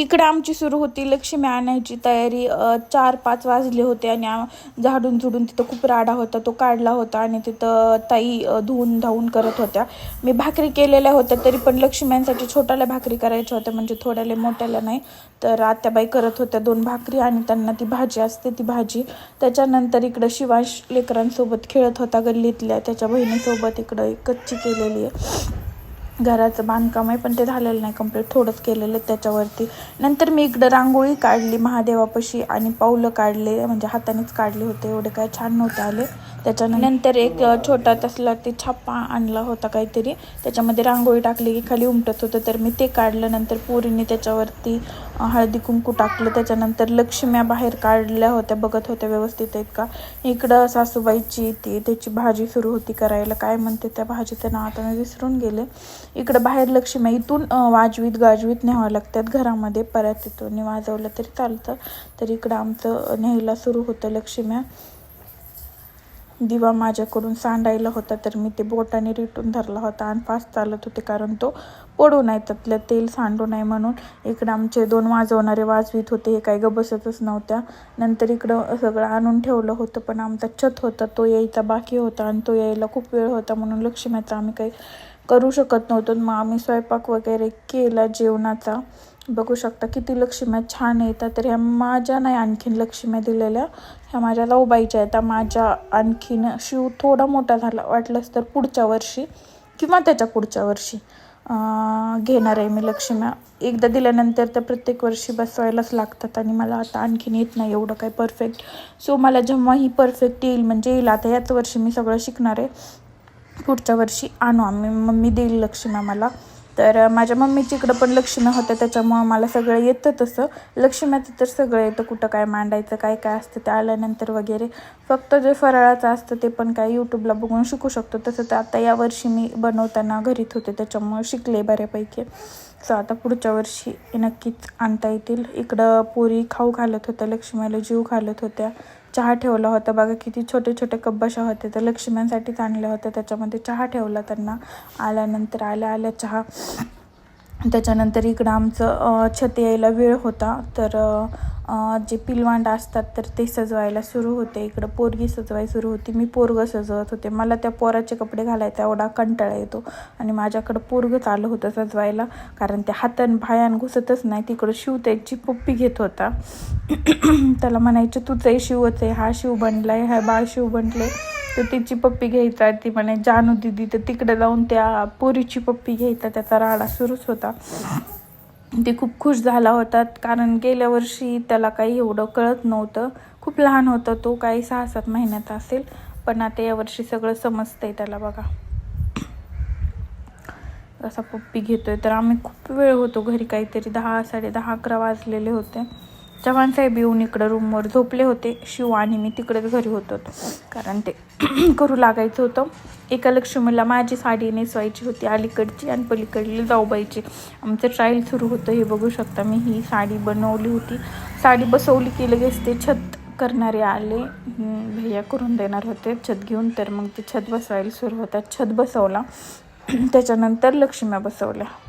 इकडे आमची सुरू होती लक्ष्मी आणायची तयारी. चार पाच वाजले होते आणि झाडून झुडून तिथं खूप राडा होता. तो काढला होता आणि तिथं ताई धुवून धावून करत होत्या. मी भाकरी केलेल्या होत्या तरी पण लक्ष्म्यांसाठी छोट्याला भाकरी करायच्या होत्या म्हणजे थोड्याला मोठ्याला नाही. तर आत्याबाई करत होत्या दोन भाकरी आणि त्यांना ती भाजी असते ती भाजी. त्याच्यानंतर इकडं शिवांश लेकरांसोबत खेळत होता गल्लीतल्या त्याच्या बहिणीसोबत इकडं कच्ची केलेली आहे. घराचं बांधकाम आहे पण ते झालेलं नाही कंप्लीट थोडंच केलेलं आहे त्याच्यावरती. नंतर मी इकडं रांगोळी काढली महादेवापाशी आणि पावलं काढले म्हणजे हातानेच काढले होते एवढे काय छान नव्हते आले. त्याच्यानंतर एक छोटा तसला ते छापा आणला होता काहीतरी. त्याच्यामध्ये रांगोळी टाकली की खाली उमटत होतं तर मी ते काढलं. नंतर पोरीने त्याच्यावरती हळदी कुंकू टाकलं त्याच्यानंतर लक्ष्म्या बाहेर काढल्या होत्या बघत होत्या व्यवस्थित आहेत का? इकडं सासूबाईची ती त्याची भाजी सुरू होती करायला. काय म्हणते त्या भाजीचं नाव आता मी विसरून गेले. इकडं बाहेर लक्ष्म्या इथून वाजवीत गाजवीत न्यावं लागतात घरामध्ये. परत इथून वाजवलं तरी चालतं. तर इकडं आमचं न्यायला सुरू होतं लक्ष्म्या. दिवा माझ्याकडून सांडायला होता तर मी ते बोटाने रिटून धरला होता आणि फास्ट चालत होते कारण तो पडू नये त्यातलं तेल सांडू नये म्हणून. इकडं आमचे दोन वाजवणारे वाजवीत होते हे काही गबसतच नव्हत्या. नंतर इकडं सगळं आणून ठेवलं होतं पण आमचा छत होता तो यायचा बाकी होता आणि तो यायला खूप वेळ होता म्हणून लक्ष्मीचा आम्ही काही करू शकत नव्हतो. मग आम्ही स्वयंपाक वगैरे केला जेवणाचा. बघू शकता किती लक्ष्म्या छान येतात. तर ह्या माझ्या नाही आणखीन लक्ष्म्या दिलेल्या ह्या माझ्या लावबाईच्या आहेत. माझ्या आणखीन शिव थोडा मोठा झाला वाटलंच तर पुढच्या वर्षी किंवा त्याच्या पुढच्या वर्षी घेणार आहे मी लक्ष्म्या एकदा दिल्यानंतर तर प्रत्येक वर्षी बसवायलाच लागतात आणि मला आता आणखीन येत नाही एवढं काही परफेक्ट सो मला जेव्हा ही परफेक्ट येईल म्हणजे येईल. आता याच वर्षी मी सगळं शिकणार आहे. पुढच्या वर्षी आणू आम्ही. मम्मी देईल लक्ष्मी मला तर माझ्या मम्मीची इकडं पण लक्ष्मी होत्या त्याच्यामुळं मला सगळं येतं तसं. लक्ष्म्याचं तर सगळं येतं कुठं काय मांडायचं काय काय असतं ते आल्यानंतर वगैरे. फक्त जे फराळाचं असतं ते पण काय यूट्यूबला बघून शिकू शकतो. तसं तर आता यावर्षी मी बनवताना घरीत होते त्याच्यामुळं शिकले बऱ्यापैकी. सो आता पुढच्या वर्षी नक्कीच आणता येतील. इकडं पोरी खाऊ घालत होत्या लक्ष्मीला जीव घालत होत्या. चहा ठेवला होता. बघा किती छोटे छोटे कब्बाशा होते. तर लक्ष्म्यांसाठीच आणल्या होत्या. त्याच्यामध्ये चहा ठेवला त्यांना. आल्यानंतर आल्या आल्या चहा. त्याच्यानंतर इकडं आमचं छत यायला वेळ होता. तर जे पिलवांड असतात तर ते सजवायला सुरू होते. इकडं पोरगी सजवाय सुरू होती मी पोरगं सजवत होते. मला त्या पोराचे कपडे घालायचा एवढा कंटाळा येतो आणि माझ्याकडं पोरगंच आलं होतं सजवायला कारण ते हातान भायान घुसतच नाही. तिकडं शिव त्याची पप्पी घेत होता. त्याला म्हणायचं तुझं शिवच आहे हा शिव बनलाय हा बाळ शिव बनले तर तिची पप्पी घ्यायचा ती म्हणे जानू दिदी. तर तिकडे जाऊन त्या पोरीची पप्पी घ्यायचा त्याचा राडा सुरूच होता. ते खूप खुश झाला होता कारण गेल्या वर्षी त्याला काही एवढं कळत नव्हतं. खूप लहान होता तो काही सहा सात महिन्याचा असेल. पण आता यावर्षी सगळं समजतंय त्याला बघा. असा पप्पी घेतोय. तर आम्ही खूप वेळ होतो घरी काहीतरी दहा साडे दहा अकरा वाजलेले होते. चव्हाण साहेब येऊन इकडं रूमवर झोपले होते. शिव आणि मी तिकडेच घरी होतो. कारण ते करू लागायचं होतं. एका लक्ष्मीला माझी साडी नेसवायची होती अलीकडची आणि पलीकडली जाऊबाईची. आमचं ट्रायल सुरू होतं हे बघू शकता. मी ही साडी बनवली होती. साडी बसवली की लगेच ते छत करणारे आले. भैया करून देणार होते. छत घेऊन तर मग ते छत बसवायला सुरू होतात. छत बसवला. त्याच्यानंतर लक्ष्म्या बसवल्या.